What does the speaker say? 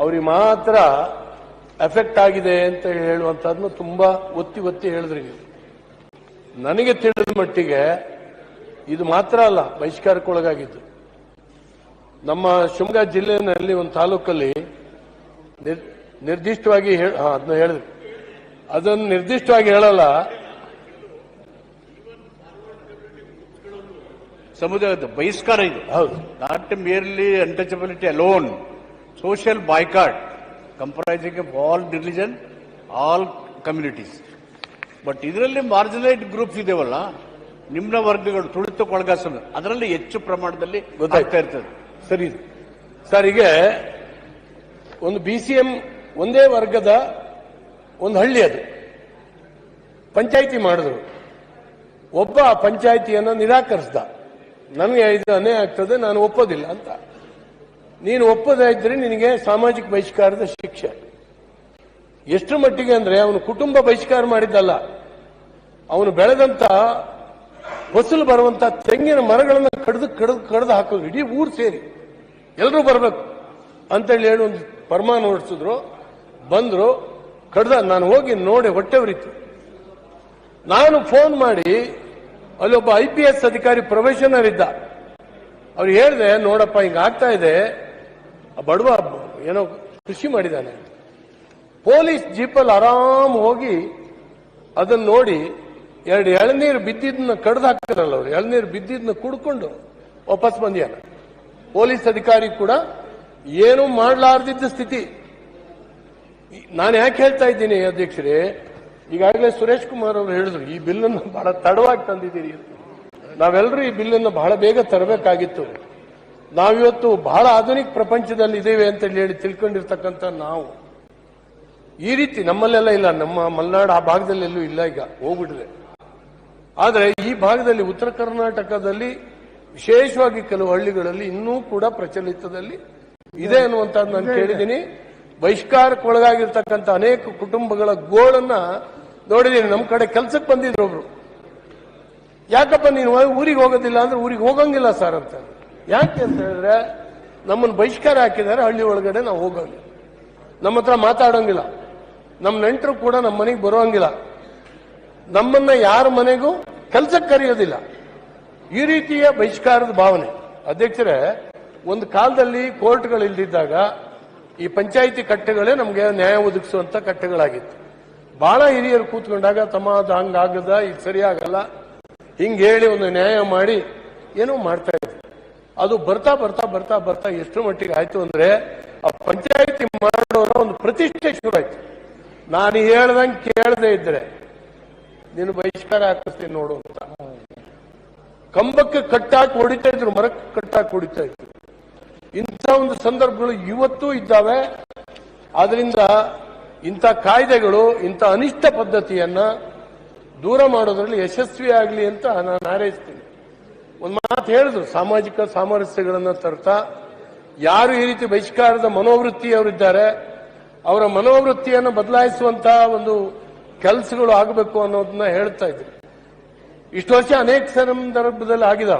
ಅವ್ರಿಗೆ ಮಾತ್ರ ಎಫೆಕ್ಟ್ ಆಗಿದೆ ಅಂತ ಹೇಳುವಂತದ್ನು ತುಂಬಾ ಒತ್ತಿ ಒತ್ತಿ ಹೇಳಿದ್ರಿ ನೀವು. ನನಗೆ ತಿಳಿದ ಮಟ್ಟಿಗೆ ಇದು ಮಾತ್ರ ಅಲ್ಲ ಬಹಿಷ್ಕಾರಕ್ಕೊಳಗಾಗಿದ್ದು ನಮ್ಮ ಶಿವಮೊಗ್ಗ ಜಿಲ್ಲೆಯಲ್ಲಿ ಒಂದು ತಾಲೂಕಲ್ಲಿ ನಿರ್- ನಿರ್ದಿಷ್ಟವಾಗಿ ಅದನ್ನ ಹೇಳಿದ್ರು. ಅದನ್ನು ನಿರ್ದಿಷ್ಟವಾಗಿ ಹೇಳಲ್ಲ. ಸಮುದಾಯದ ಬಹಿಷ್ಕಾರ ಇದು. ಹೌದು. Not merely untouchability alone social boycott comprising of all religion, all communities. But ಇದರಲ್ಲಿ ಮಾರ್ಜಿನೈಟ್ ಗ್ರೂಪ್ಸ್ ಇದೆಯಲ್ಲ ನಿಮ್ನ ವರ್ಗಗಳು ತುಳಿತಕ್ಕೊಳಗಾಸ ಅದರಲ್ಲಿ ಹೆಚ್ಚು ಪ್ರಮಾಣದಲ್ಲಿ ಗೊತ್ತಾಗ್ತಾ ಇರ್ತದೆ. ಸರಿ. ಸರ್ ಈಗ ಒಂದು ಬಿ ಸಿ ಎಂ ಒಂದೇ ವರ್ಗದ ಒಂದು ಹಳ್ಳಿ ಅದು. ಪಂಚಾಯಿತಿ ಮಾಡಿದ್ರು. ಒಬ್ಬ ಪಂಚಾಯಿತಿಯನ್ನು ನಿರಾಕರಿಸ್ದ. ನನಗೆ ಇದು ಅನ್ಯಾಯ ಆಗ್ತದೆ ನಾನು ಒಪ್ಪೋದಿಲ್ಲ ಅಂತ. ನೀನು ಒಪ್ಪದೇ ಇದ್ರೆ ನಿನಗೆ ಸಾಮಾಜಿಕ ಬಹಿಷ್ಕಾರದ ಶಿಕ್ಷೆ. ಎಷ್ಟು ಮಟ್ಟಿಗೆ ಅಂದ್ರೆ ಅವನು ಕುಟುಂಬ ಬಹಿಷ್ಕಾರ ಮಾಡಿದ್ದಲ್ಲ. ಅವನು ಬೆಳೆದಂತ ಫಸಲು ಬರುವಂತ ತೆಂಗಿನ ಮರಗಳನ್ನು ಕಡ್ದು ಕಡ್ದು ಕಡ್ದು ಹಾಕೋದು, ಇಡೀ ಊರು ಸೇರಿ. ಎಲ್ಲರೂ ಬರಬೇಕು. ಅಂತೇಳಿ ಹೇಳಿ ಒಂದು ಪರಮಾನ ಹೊರಡಿಸಿದ್ರು ಬಂದ್ರು, ಕಡ್ದ, ನಾನು ಹೋಗಿ ನೋಡಿ ಹೊಟ್ಟೆ ಉರಿತು. ನಾನು ಫೋನ್ ಮಾಡಿ ಅಲ್ಲೊಬ್ಬ ಐ ಪಿ ಎಸ್ ಅಧಿಕಾರಿ ಪ್ರೊಫೆಷನರ್ ಇದ್ದ. ಅವ್ರು ಹೇಳಿದೆ, ನೋಡಪ್ಪ ಹಿಂಗಾಗ್ತಾ ಇದೆ. ಬಡವ ಏನೋ ಕೃಷಿ ಮಾಡಿದ್ದಾನೆ ಪೊಲೀಸ್ ಜೀಪಲ್ಲಿ ಆರಾಮ್ ಹೋಗಿ ಅದನ್ನ ನೋಡಿ ಎರಡು ಎಳನೀರು ಬಿದ್ದಿದ್ದನ್ನ ಕಡ್ದು ಹಾಕ್ತಾರಲ್ಲ ಅವ್ರು. ಎಳನೀರು ಬಿದ್ದಿದ್ದನ್ನ ಕುಡ್ಕೊಂಡು ವಾಪಸ್ ಬಂದಿಯಾನ. ಪೊಲೀಸ್ ಅಧಿಕಾರಿ ಕೂಡ ಏನು ಮಾಡಲಾರ್ದಿದ್ದ ಸ್ಥಿತಿ. ನಾನು ಯಾಕೆ ಹೇಳ್ತಾ ಇದ್ದೀನಿ ಅಧ್ಯಕ್ಷರೇ, ಈಗಾಗಲೇ ಸುರೇಶ್ ಕುಮಾರ್ ಅವರು ಹೇಳಿದ್ರು, ಈ ಬಿಲ್ಲನ್ನು ಬಹಳ ತಡವಾಗಿ ತಂದಿದ್ದೀರಿ. ನಾವೆಲ್ಲರೂ ಈ ಬಿಲ್ಲನ್ನು ಬಹಳ ಬೇಗ ತರಬೇಕಾಗಿತ್ತು. ನಾವಿವತ್ತು ಬಹಳ ಆಧುನಿಕ ಪ್ರಪಂಚದಲ್ಲಿ ಇದ್ದೇವೆ ಅಂತ ಹೇಳಿ ತಿಳ್ಕೊಂಡಿರ್ತಕ್ಕಂಥ ನಾವು ಈ ರೀತಿ ನಮ್ಮಲ್ಲೆಲ್ಲ ಇಲ್ಲ ನಮ್ಮ ಮಲೆನಾಡು ಆ ಭಾಗದಲ್ಲಿ ಎಲ್ಲೂ ಇಲ್ಲ ಈಗ ಹೋಗ್ಬಿಟ್ಟಿದೆ. ಆದರೆ ಈ ಭಾಗದಲ್ಲಿ ಉತ್ತರ ಕರ್ನಾಟಕದಲ್ಲಿ ವಿಶೇಷವಾಗಿ ಕೆಲವು ಹಳ್ಳಿಗಳಲ್ಲಿ ಇನ್ನೂ ಕೂಡ ಪ್ರಚಲಿತದಲ್ಲಿ ಇದೆ ಅನ್ನುವಂಥದ್ದು ನಾನು ಕೇಳಿದ್ದೀನಿ. ಬಹಿಷ್ಕಾರಕ್ಕೊಳಗಾಗಿರ್ತಕ್ಕಂಥ ಅನೇಕ ಕುಟುಂಬಗಳ ಗೋಳನ್ನ ನೋಡಿದ್ದೀನಿ. ನಮ್ಮ ಕಡೆ ಕೆಲಸಕ್ಕೆ ಬಂದಿದ್ರು ಒಬ್ರು. ಯಾಕಪ್ಪ ನೀನು ಊರಿಗೆ ಹೋಗೋದಿಲ್ಲ ಅಂದ್ರೆ ಊರಿಗೆ ಹೋಗಂಗಿಲ್ಲ ಸರ್ ಅಂತ. ಯಾಕೆ ಅಂತ ಹೇಳಿದ್ರೆ, ನಮ್ಮನ್ನು ಬಹಿಷ್ಕಾರ ಹಾಕಿದ್ದಾರೆ, ಹಳ್ಳಿ ಒಳಗಡೆ ನಾವು ಹೋಗಂಗಿಲ್ಲ ನಮ್ಮ ಹತ್ರ ಮಾತಾಡೋಂಗಿಲ್ಲ. ನಮ್ಮ ನೆಂಟರು ಕೂಡ ನಮ್ಮ ಮನೆಗೆ ಬರೋಂಗಿಲ್ಲ. ನಮ್ಮನ್ನ ಯಾರ ಮನೆಗೂ ಕೆಲಸಕ್ಕೆ ಕರೆಯೋದಿಲ್ಲ. ಈ ರೀತಿಯ ಬಹಿಷ್ಕಾರದ ಭಾವನೆ. ಅಧ್ಯಕ್ಷರೇ, ಒಂದು ಕಾಲದಲ್ಲಿ ಕೋರ್ಟ್ಗಳು ಇಲ್ದಿದ್ದಾಗ ಈ ಪಂಚಾಯಿತಿ ಕಟ್ಟೆಗಳೇ ನಮಗೆ ನ್ಯಾಯ ಒದಗಿಸುವಂತ ಕಟ್ಟೆಗಳಾಗಿತ್ತು. ಬಹಳ ಹಿರಿಯರು ಕೂತ್ಕೊಂಡಾಗ ತಮ್ಮ ಅದು ಹಂಗಾಗದ, ಇದು ಸರಿಯಾಗಲ್ಲ, ಹಿಂಗೆ ಹೇಳಿ ಒಂದು ನ್ಯಾಯ ಮಾಡಿ ಏನೋ ಮಾಡ್ತಾ ಇದ್ರು. ಅದು ಬರ್ತಾ ಬರ್ತಾ ಬರ್ತಾ ಬರ್ತಾ ಎಷ್ಟು ಮಟ್ಟಿಗೆ ಆಯ್ತು ಅಂದ್ರೆ ಆ ಪಂಚಾಯಿತಿ ಮಾಡೋರ ಒಂದು ಪ್ರತಿಷ್ಠೆ ಶುರು ಆಯ್ತು ನಾನು ಹೇಳ್ದಂಗೆ ಕೇಳದೆ ಇದ್ರೆ, ನೀನು ಬಹಿಷ್ಕಾರ ಹಾಕಿಸ್ತೀನಿ ನೋಡು ಅಂತ. ಕಂಬಕ್ಕೆ ಕಟ್ಟಾಕಿ ಹೊಡಿತಾ ಇದ್ರು, ಮರಕ್ಕೆ ಕಟ್ಟಾಕಿ ಹೊಡಿತಾ ಇದ್ರು. ಇಂಥ ಒಂದು ಸಂದರ್ಭಗಳು ಇವತ್ತೂ ಇದ್ದಾವೆ. ಆದ್ರಿಂದ ಇಂಥ ಕಾಯ್ದೆಗಳು, ಇಂಥ ಅನಿಷ್ಟ ಪದ್ಧತಿಯನ್ನ ದೂರ ಮಾಡೋದ್ರಲ್ಲಿ ಯಶಸ್ವಿ ಆಗಲಿ ಅಂತ ನಾನು ಹಾರೈಸ್ತೀನಿ. ಒಂದು ಮಾತು ಹೇಳಿದ್ರು, ಸಾಮಾಜಿಕ ಸಾಮರಸ್ಯಗಳನ್ನು ತರ್ತಾ, ಯಾರು ಈ ರೀತಿ ಬಹಿಷ್ಕಾರದ ಮನೋವೃತ್ತಿಯವರಿದ್ದಾರೆ, ಅವರ ಮನೋವೃತ್ತಿಯನ್ನು ಬದಲಾಯಿಸುವಂತಹ ಒಂದು ಕೆಲಸಗಳು ಆಗಬೇಕು ಅನ್ನೋದನ್ನ ಹೇಳ್ತಾ ಇದ್ರು. ಇಷ್ಟು ವರ್ಷ ಅನೇಕ ಸಂದರ್ಭದಲ್ಲಿ ಆಗಿದಾವೆ.